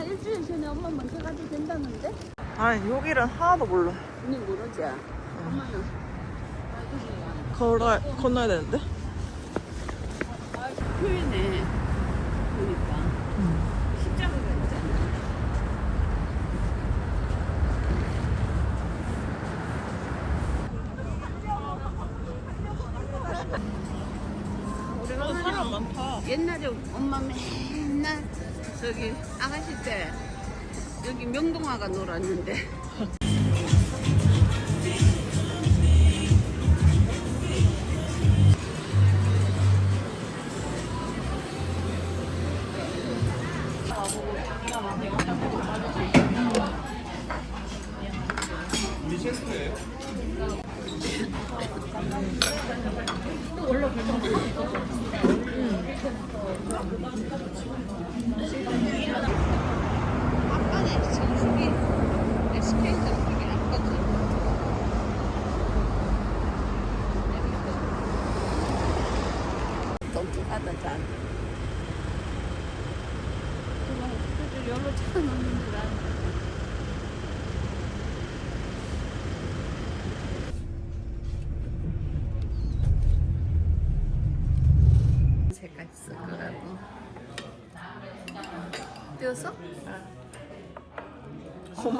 아빠가 일주일 전에 엄마 먼저 가도 된다는데? 아니 여기는 하나도 몰라. 언니 모르지? 엄마는 걸어 건너야 되는데. 아, 표현해 보니까 십자가가 있잖아 우리가 사람 많다. 옛날에 엄마 맨날 저기 때 여기 명동화가 놀았는데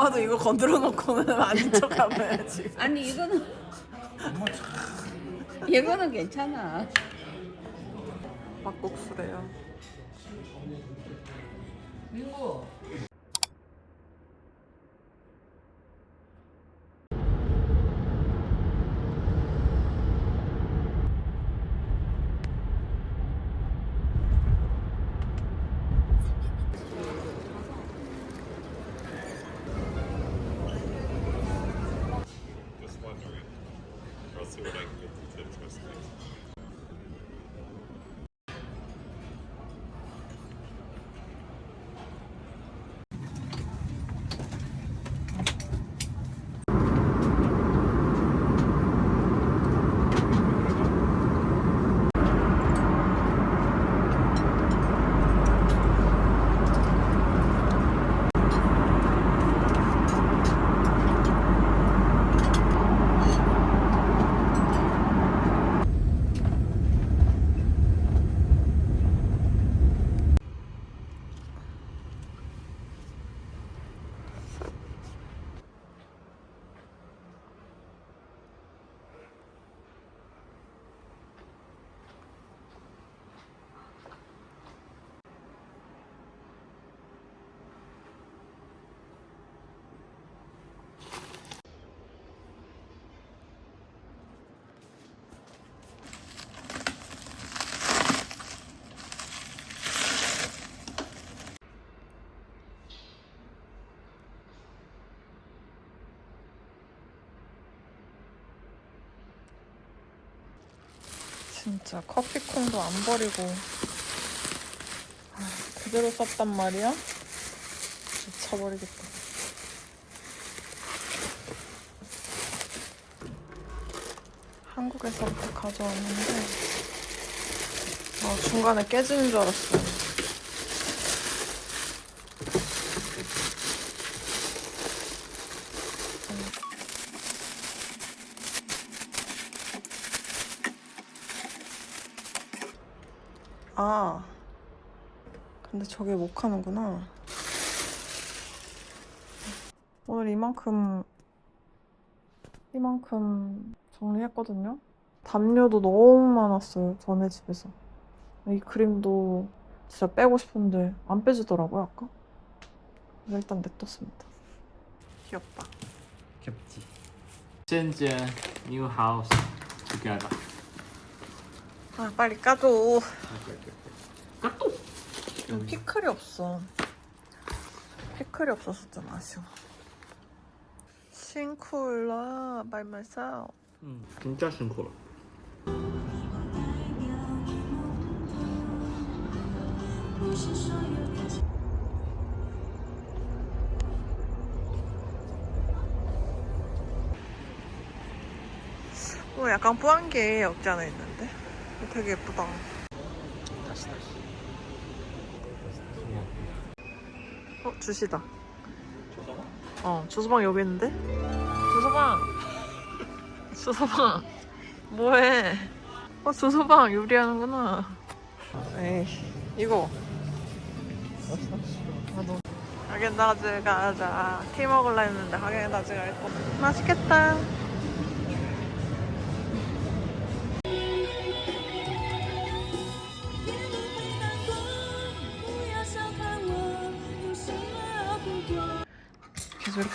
엄마도 이거 건드려 놓고는 아닌 척 하면 해야지. 아니 이거는 이거는 괜찮아 막국수래요. Just 진짜 커피콩도 안 버리고 아, 그대로 썼단 말이야? 미쳐버리겠다. 한국에서부터 가져왔는데 아, 중간에 깨지는 줄 알았어. 아, 근데 저게 못 하는구나. 오늘 이만큼, 이만큼 정리했거든요. 담요도 너무 많았어요, 전에 집에서. 이 그림도 진짜 빼고 싶은데 안 빼지더라고요, 아까. 그래서 일단 냅뒀습니다. 귀엽다. 귀엽지. Shenzhen new house together. 아, 빨리 까줘. 까똑. 좀 음. 피클이 없어. 피클이 없어서 좀 아쉬워. 싱쿨러 by myself. 응, 진짜 싱쿨러. 오늘 약간 뿌한 게 없지 않아 있는데 되게 예쁘다. 다시 다시. 어 주시다. 어 주소방 여기 있는데? 주소방. 주소방. 뭐해? 어 주소방 요리하는구나. 에이 이거. 나도. 하겐다즈 가자. 티 먹을라 했는데 하겐다즈 갈 거. 맛있겠다.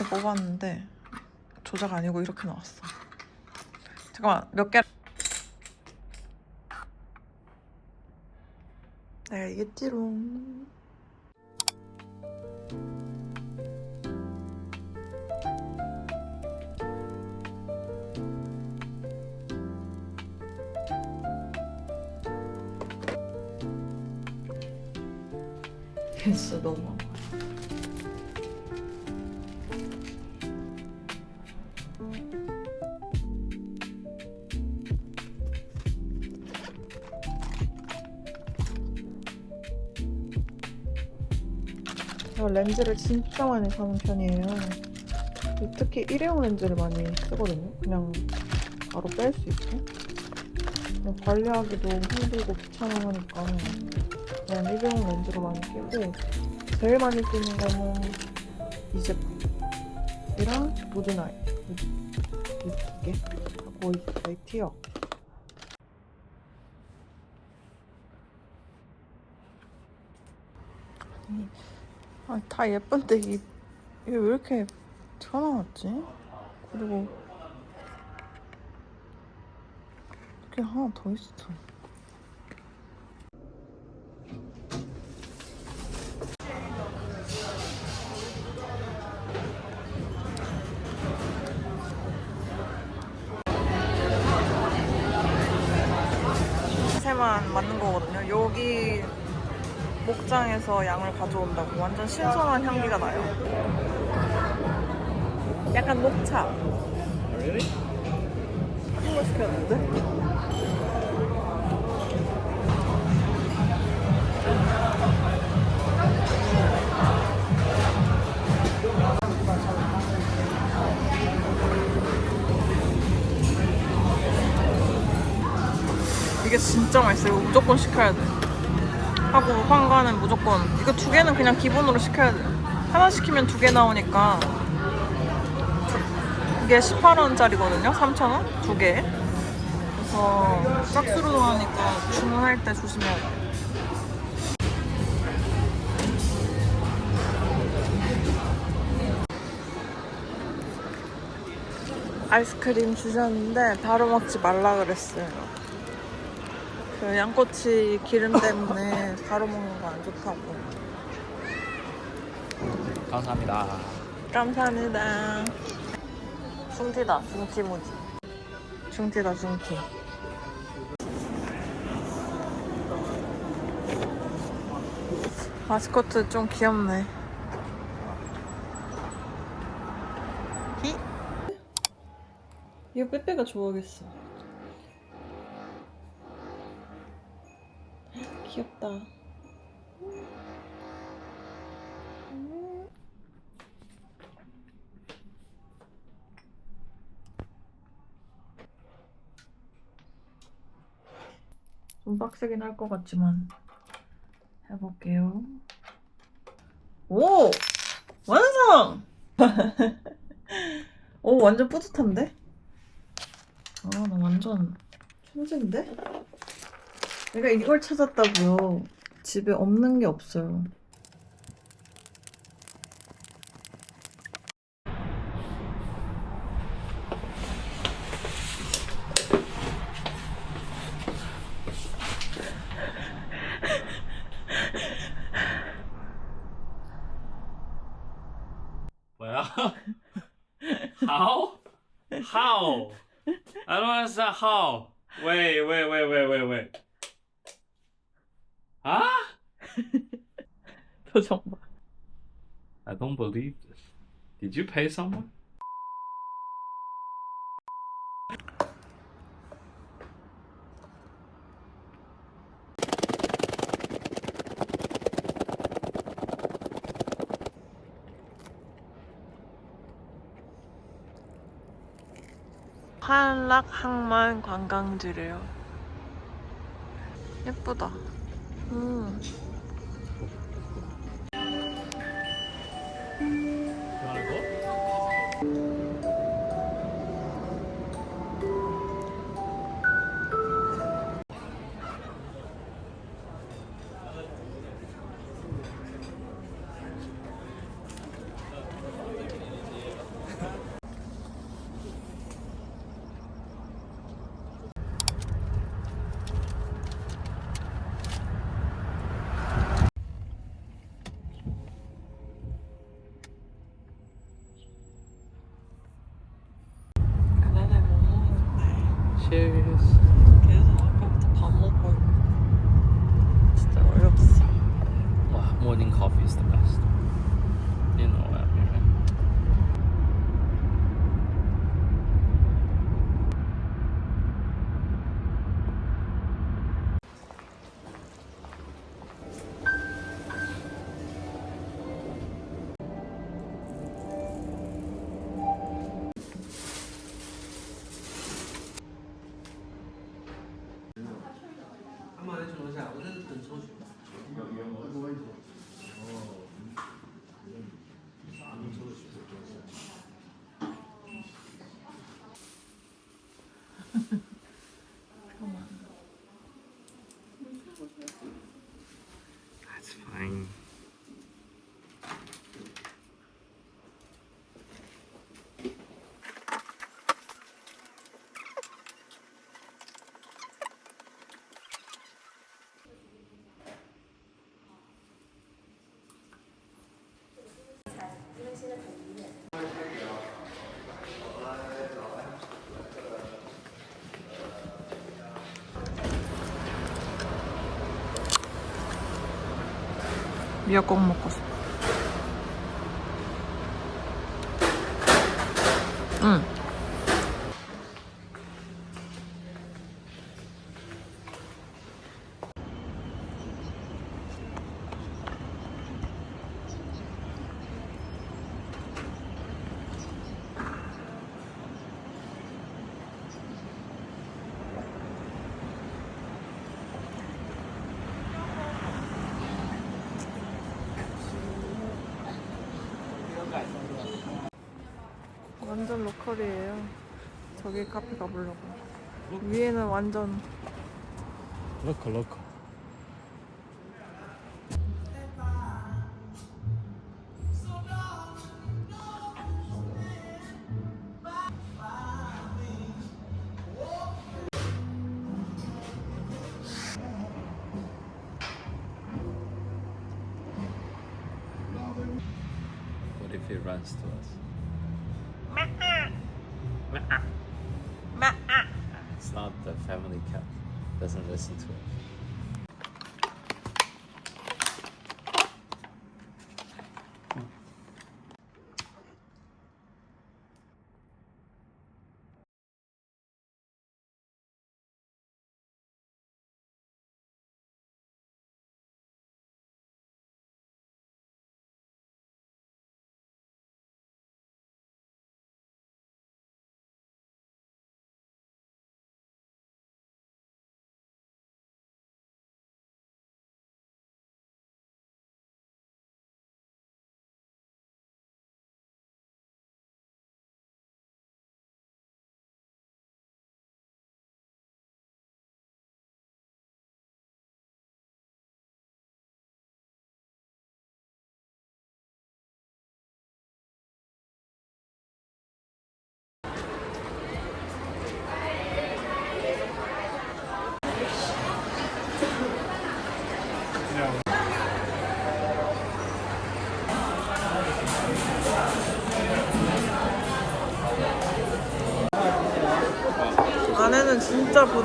뽑았는데 조작 아니고 이렇게 나왔어. 잠깐만 몇 개? 내가 이겠지롱. 진짜 너무. 제가 렌즈를 진짜 많이 사는 편이에요. 특히 일회용 렌즈를 많이 쓰거든요. 그냥 바로 뺄 수 있게. 관리하기도 힘들고 귀찮아하니까 그냥 일회용 렌즈로 많이 끼고 제일 많이 쓰는 거는 이 제품이랑 무드나잇 이두 개. 거의 거의 티어. 아, 다 예쁜데 이, 이게 왜 이렇게 튀어나왔지? 그리고 이렇게 하나 더 있어. 맞는 거거든요. 여기 목장에서 양을 가져온다고 완전 신선한 향기가 나요. 약간 녹차. 이거 시켰는데? 이게 진짜 맛있어요. 이거 무조건 시켜야 돼. 하고 황가는 무조건 이거 두 개는 그냥 기본으로 시켜야 돼요. 하나 시키면 두 개 나오니까 이게 18원짜리거든요. 3,000원? 두 개. 그래서 짝수로 하니까 주문할 때 조심해야 돼요. 아이스크림 주셨는데 바로 먹지 말라 그랬어요 그 양꼬치 기름 때문에 바로 먹는 거 안 좋다고. 감사합니다. 감사합니다. 중티다, 중티 무지. 중티다, 중티. 마스코트 좀 귀엽네. 히? 이거 빼빼가 좋아하겠어. 귀엽다. 좀 빡세긴 할 것 같지만 해볼게요. 오! 완성! 오, 완전 뿌듯한데? 아, 나 완전 천재인데? 내가 이걸 찾았다고요. 집에 없는 게 없어요. 정말 I don't believe this. Did you pay someone? 한락항만 관광지래요. 예쁘다. 음. Wow, morning coffee is the best. 미역국 먹고 싶어. 응. 완전 로컬이에요. 저기 카페 가보려고. 위에는 완전 local. What It's not the family cat. Doesn't listen to us.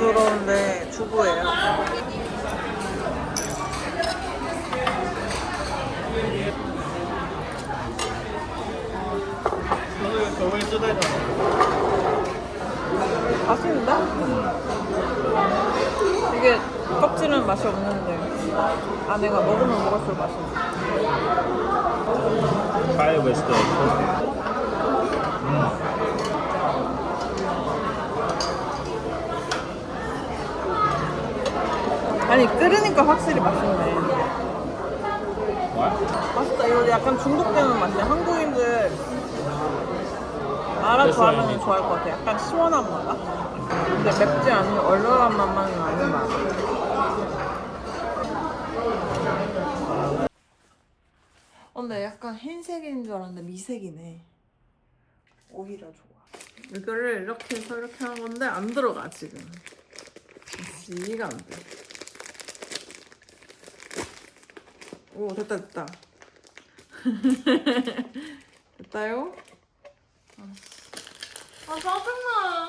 부드러운데 두부예요. 맛있는데? 이게 껍질은 맛이 없는데 안에가 먹으면 먹을수록 맛있어. The coffee. 아니 끓으니까 확실히 맛있네. 맛있다. 이거 약간 중독되는 맛이야. 한국인들 알아 좋아하면 좋아할 것 같아. 약간 시원한 맛. 근데 맵지 않은 얼얼한 맛만은 아닌 맛. 어, 근데 약간 흰색인 줄 알았는데 미색이네. 오히려 좋아. 이거를 이렇게 해서 이렇게 한 건데 안 들어가 지금. 이해가 안 돼. 오 됐다 됐다. 됐다요? 아 짜증나